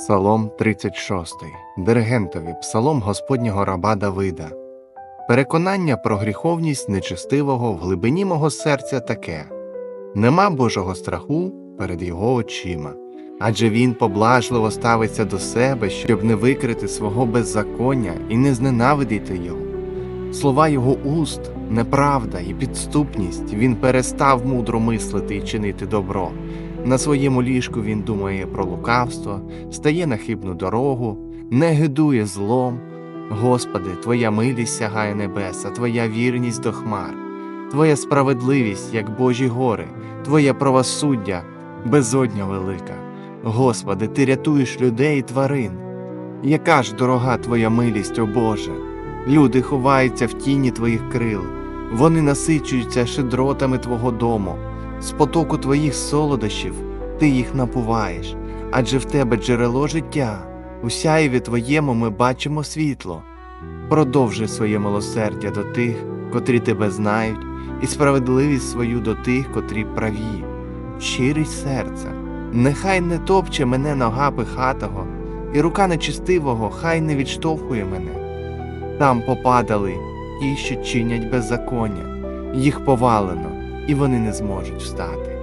Псалом 36. Диригентові Псалом Господнього раба Давида. Переконання про гріховність нечестивого в глибині мого серця таке нема Божого страху перед його очима, адже він поблажливо ставиться до себе, щоб не викрити свого беззаконня і не зненавидіти його. Слова його уст, неправда і підступність, він перестав мудро мислити і чинити добро. На своєму ліжку він думає про лукавство, стає на хибну дорогу, не гидує злом. Господи, Твоя милість сягає небеса, Твоя вірність до хмар, Твоя справедливість, як Божі гори, Твоє правосуддя, безодня велика. Господи, Ти рятуєш людей і тварин. Яка ж дорога Твоя милість, о Боже! Люди ховаються в тіні Твоїх крил, вони насичуються шедротами Твого дому. З потоку твоїх солодощів ти їх напуваєш, адже в тебе джерело життя, у сяєві твоєму ми бачимо світло. Продовжуй своє милосердя до тих, котрі тебе знають, і справедливість свою до тих, котрі праві, щирість серця. Нехай не топче мене нога пихатого, і рука нечистивого хай не відштовхує мене. Там попадали ті, що чинять беззаконня, їх повалено і вони не зможуть встати.